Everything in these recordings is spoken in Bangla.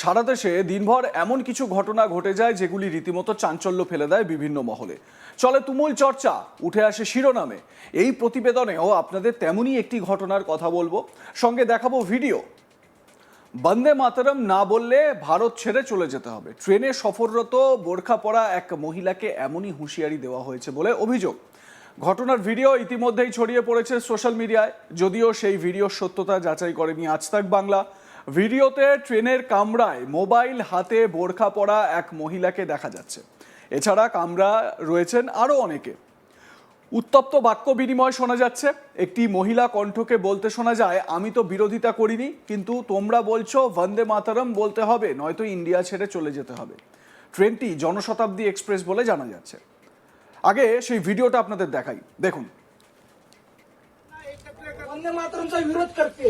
সারা দেশে দিনভর এমন কিছু ঘটনা ঘটে যায় যেগুলি রীতিমতো চাঞ্চল্য ফেলে দেয় বিভিন্ন মহলে। চলে তুমুল চর্চা, উঠে আসে শিরোনামে। এই প্রতিবেদনেও আপনাদের তেমনই একটি ঘটনার কথা বলব। সঙ্গে দেখাবো ভিডিও। বন্দে মাতরম না বললে ভারত ছেড়ে চলে যেতে হবে। ট্রেনে সফররত বোরখা পরা এক মহিলাকে এমনই হুঁশিয়ারি দেওয়া হয়েছে বলে অভিযোগ। ঘটনার ভিডিও ইতিমধ্যেই ছড়িয়ে পড়েছে সোশ্যাল মিডিয়ায়। যদিও সেই ভিডিওর সত্যতা যাচাই করেনি আজ তাক বাংলা। ভিডিওতে ট্রেনের কামরায় মোবাইল হাতে বোরখা পরা এক মহিলাকে দেখা যাচ্ছে এছাড়া কামরা রয়েছেন আরও অনেকে উত্তপ্ত বাক্য বিনিময় শোনা যাচ্ছে একটি মহিলা কণ্ঠকে বলতে শোনা যায় আমি তো বিরোধিতা করিনি কিন্তু তোমরা বলছো বন্দে মাতারম বলতে হবে নয়তো ইন্ডিয়া ছেড়ে চলে যেতে হবে ট্রেনটি জনশতাব্দী এক্সপ্রেস বলে জানা যাচ্ছে আগে সেই ভিডিওটা আপনাদের দেখাই দেখুন वंदे मातरमचा विरोध करते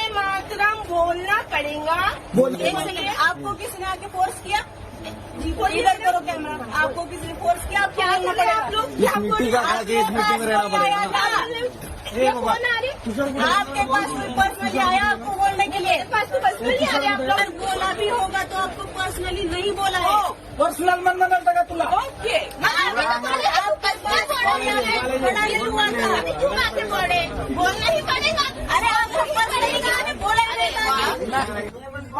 मातरम बोलना पड़ेगा। एक सेकंड, आपको किसने आके फोर्स किया? इधर करो कैमरा आपको किसने फोर्स किया? आप क्या कर रहे हैं आप लोग? आपके पास कोई पर्सनली आया आपको बोलने के लिए? पास तो पर्सनली आ रहे आप लोग बोला भी होगा तो आपको पर्सनली नहीं बोला है। पर्सनल म्हणणं नव्हतं का तुला। ओके।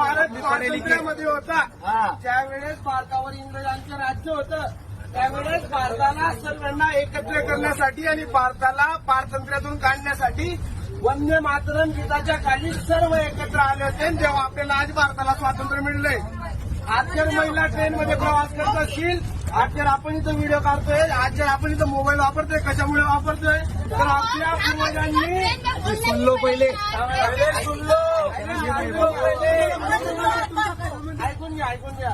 भारत स्वातंत्र्यामध्ये होता. ज्यावेळेस भारतावर इंग्रजांचं राज्य होतं. त्यावेळेस भारताला सर्वांना एकत्र करण्यासाठी आणि भारताला पारतंत्र्यातून काढण्यासाठी वंदे मातरम गीताच्या खाली सर्व एकत्र आले होते. तेव्हा आपल्याला आज भारताला स्वातंत्र्य मिळलंय. आज जर महिला ट्रेनमध्ये प्रवास करत असतील. आज जर आपण इथं व्हिडिओ काढतोय. आज जर आपण इथं मोबाईल वापरतोय. कशामुळे वापरतोय? तर आपल्या पूर्वजांनी सुन लो पहिले. सुनलो सुनलो पहिले. ऐकून घ्या ऐकून घ्या.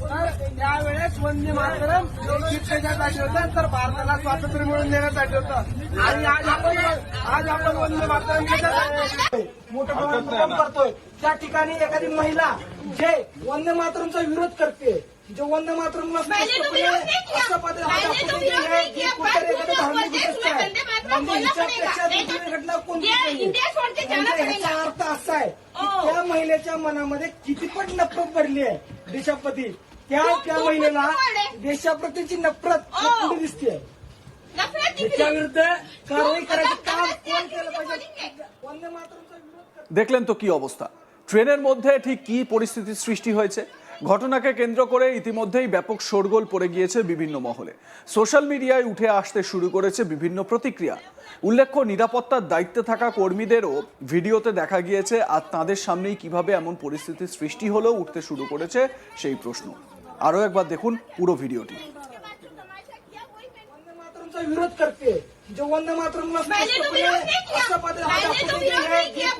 तर त्यावेळेस वंदे मातरम शिक्षेसाठी होतं तर भारताला स्वातंत्र्य मिळवून देण्यासाठी होतं. आणि आज आपण आज आपण वंदे मातरम मोठं प्रमाण करतोय. त्या ठिकाणी एखादी महिला जे वंदे मातरमचा विरोध करते जो वंदे मातरमला मैंने तो विरोध नहीं किया असं पद- इंडिया छोड़ के जाना म्हणजे ह्याचा पड़ेगा अर्थ असा आहे की ओ. त्या महिलेच्या मनामध्ये कितीपट नफरत भरली आहे देशाप्रती त्या खूप- त्या खूप महिलेला नफरत आहे. देशाप्रतीची नफरत ओ. पुढे दिसते नफरत दिख त्याच्या रही विरुद्ध कारवाई करायचं काम नफरत कोण दिख केलं रही पाहिजे है। वंदे मातरमचा विरोध कर- দেখলেন তো কি অবস্থা ট্রেনের মধ্যে ঠিক কি পরিস্থিতির সৃষ্টি হয়েছে ঘটনাকে কেন্দ্র করে ইতিমধ্যেই ব্যাপক শোরগোল পড়ে গিয়েছে বিভিন্ন মহলে। সোশ্যাল মিডিয়ায় উঠে আসতে শুরু করেছে বিভিন্ন প্রতিক্রিয়া। উল্লেখ্য, নিরাপত্তার দায়িত্বে থাকা কর্মীদেরও ভিডিওতে দেখা গিয়েছে আর তাঁদের সামনেই কীভাবে এমন পরিস্থিতির সৃষ্টি হলেও উঠতে শুরু করেছে সেই প্রশ্ন। আরও একবার দেখুন পুরো ভিডিওটি। বিরোধ করতে। जो वंदे मातरम क्या। क्या।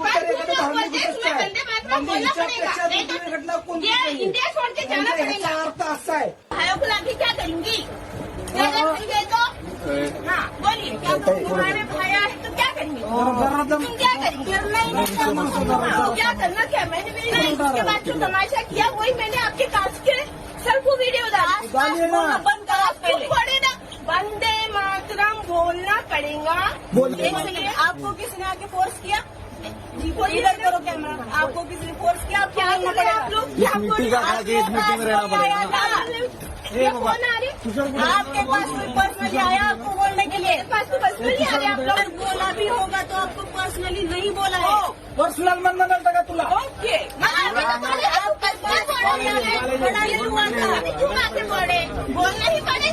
किया वही मैंने आपके कास्ट के सर को वीडियो डाला। बंद करा बंदे बोलना पड़ेगा। एक सेकेंड आपको किसने आके फोर्स किया? इधर करो कैमरा आपको किसी ने फोर्स किया? आप क्या आप लोग आपके पास कोई पर्सनली आया आपको बोलने के लिए? पास पर्सनली आया। आप लोग बोला भी होगा तो आपको पर्सनली नहीं बोला है। पर्सनल मन मन लगा तुला। ओके। हाँ, तो बोलना ही पड़ेगा।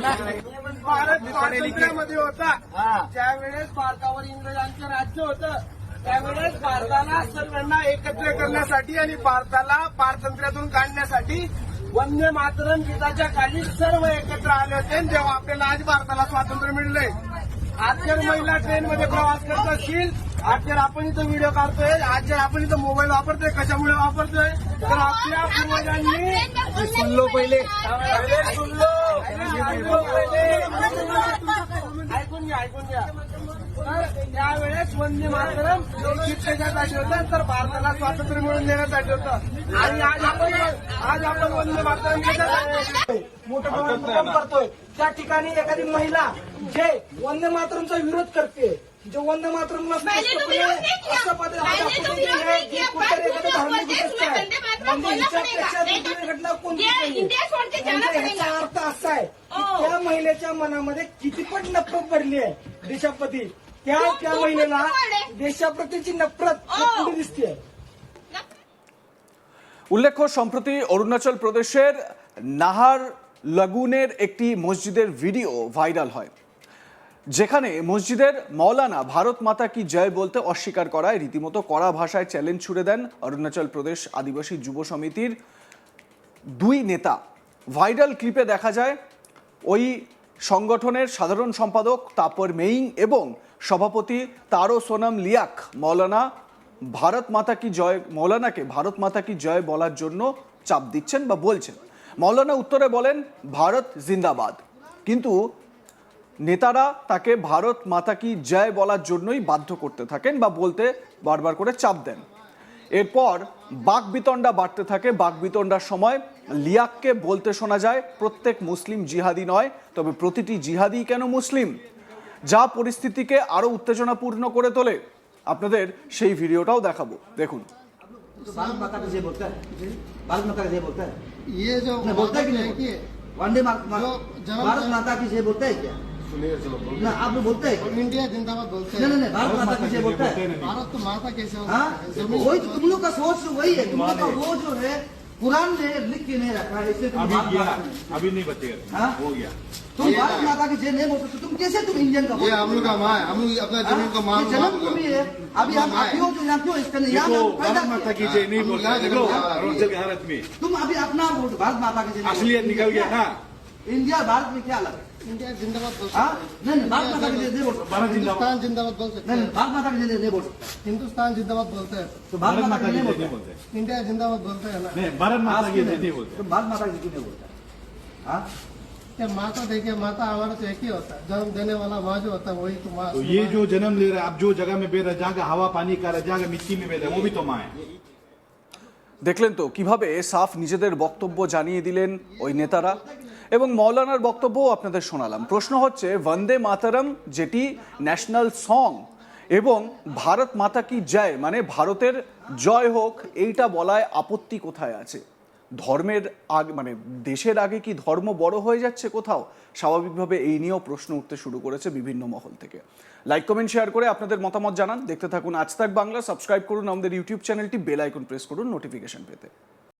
भारत स्वातंत्र्यामध्ये होता. ज्यावेळेस भारतावर इंग्रजांचं राज्य होतं त्यावेळेस भारताला सर्वांना एकत्र करण्यासाठी आणि भारताला पारतंत्र्यातून काढण्यासाठी वंदे मातरम गीताच्या खाली सर्व एकत्र आले होते तेव्हा आपल्याला आज भारताला स्वातंत्र्य मिळलंय. आज जर महिला ट्रेनमध्ये प्रवास करत असतील आज जर आपण इथं व्हिडिओ काढतोय आज जर आपण इथं मोबाईल वापरतोय कशामुळे वापरतोय? तर आपल्या पूर्वजांनी पहिले सुनलो. ऐकून घ्या ऐकून घ्या. तर त्यावेळेस वंदे मातरम शिक्षकासाठी होतं तर भारताला स्वातंत्र्य मिळवून देण्यासाठी होतं. आणि आज आपण आज आपण वंदे मातरम मोठं काम करतोय त्या ठिकाणी एखादी महिला जे वंदे मातरमचा विरोध करते जे वंदे मातरमला असं पत्र एखादं धार्मिक घटना कोणती ह्याचा अर्थ असा आहे त्या महिलेच्या मनामध्ये किती पण नफरत भरली आहे देशाप्रती त्या खूप- त्या खूप महिलेला नफरत आहे. देशाप्रतीची नफरत ओ. कुठे दिसते উল্লেখ্য সম্প্রতি অরুণাচল প্রদেশের নাহার লাগুনের একটি মসজিদের ভিডিও ভাইরাল হয় যেখানে মসজিদের মৌলানা ভারত মাতা কি জয় বলতে অস্বীকার করায় রীতিমতো কড়া ভাষায় চ্যালেঞ্জ ছুড়ে দেন অরুণাচল প্রদেশ আদিবাসী যুব সমিতির দুই নেতা ভাইরাল ক্লিপে দেখা যায় ওই সংগঠনের সাধারণ সম্পাদক তাপর মেইং এবং সভাপতি তারো সোনাম লিয়াক মৌলানা ভারত মাতা কি জয়, মৌলানাকে ভারত মাতা কি জয় বলার জন্য চাপ দিচ্ছেন বা বলছেন। মৌলানা উত্তরে বলেন, ভারত জিন্দাবাদ। কিন্তু নেতারা তাকে ভারত মাতা কি জয় বলার জন্যই বাধ্য করতে থাকেন বা বলতে বারবার করে চাপ দেন। এরপর বাক বিতণ্ডা বাড়তে থাকে বাক বিতণ্ডার সময় লিয়াককে বলতে শোনা যায় প্রত্যেক মুসলিম জিহাদি নয় তবে প্রতিটি জিহাদি কেন মুসলিম যা পরিস্থিতিকে আরো উত্তেজনাপূর্ণ করে তোলে আপনাদের সেই ভিডিওটাও দেখাবো দেখুন तो भारत माता का जय बोलता है भारत माता का जय बोलता है ये जो नहीं, बोलता है कि नहीं कि वंदे मात- जो जन्म- भारत माता की जय बोलता है क्या ना आप लोग बोलते हैं क्या? इंडिया जिंदाबाद बोलते नहीं नहीं नहीं भारत माता की जय बोलता है। भारत तो माता कैसे हो? वही तो तुम लोग का सोच तो वही है। तुम लोग का वो जो है कुरान ने लिख के नहीं रखा है इसलिए अभी की- अभी नहीं बचेगा हाँ? हो गया। तुम भारत माता की जय नहीं बोलते तो तुम कैसे तुम इंडियन का ये हम लोग का माँ है हम लोग अपना हाँ? ज़मीन को माँ ये जन्मभूमि है। अभी हम क्यों जो यहाँ क्यों इसका नहीं यहाँ भारत माता की जय नहीं बोलते। भारत में। तुम अभी अपना बोल भारत माता की जय असलियत निकल गया ना। इंडिया भारत में क्या अलग है? इंडिया जिंदाबाद बोल हाँ? सकते नहीं नहीं भारत माता की जय नहीं बोल सकते भारत जिंदाबाद हिंदुस्तान जिंदाबाद बोल सकते नहीं नहीं हैं भारत माता की जय नहीं बोल सकते हिंदुस्तान जिंदाबाद बोलते हैं तो भारत माता की जय नहीं नहीं बोलते बोलते इंडिया जिंदाबाद बोलते हैं ना नहीं भारत माता आज की क्यों जय नहीं नहीं बोलते तो भारत माता की जय क्यों नहीं बोलते हाँ ये माता देखिए माता हमारा तो एक ही होता है जन्म देने वाला माँ जो होता है वही तो माँ तो ये जो जन्म ले रहा है आप जो जगह में बेर रहे हैं, जहाँ का हवा पानी का रहे जहाँ का मिट्टी में बेर रहे हैं, वो भी तो माँ है দেখলেন তো কিভাবে সাফ নিজেদের বক্তব্য জানিয়ে দিলেন ওই নেতারা এবং মৌলানার বক্তব্যও আপনাদের শোনালাম। প্রশ্ন হচ্ছে, বন্দে মাতারম যেটি ন্যাশনাল সং এবং ভারত মাতা কি জয় মানে ভারতের জয় হোক, এইটা বলায় আপত্তি কোথায় আছে? ধর্মের আগে মানে দেশের আগে কি ধর্ম বড় হয়ে যাচ্ছে কোথাও? স্বাভাবিকভাবে এই নিয়েও প্রশ্ন উঠতে শুরু করেছে বিভিন্ন মহল থেকে। লাইক কমেন্ট শেয়ার করে আপনাদের মতামত জানান। দেখতে থাকুন আজ তাক বাংলা। সাবস্ক্রাইব করুন আমাদের ইউটিউব চ্যানেলটি বেল আইকন প্রেস করুন নোটিফিকেশন পেতে।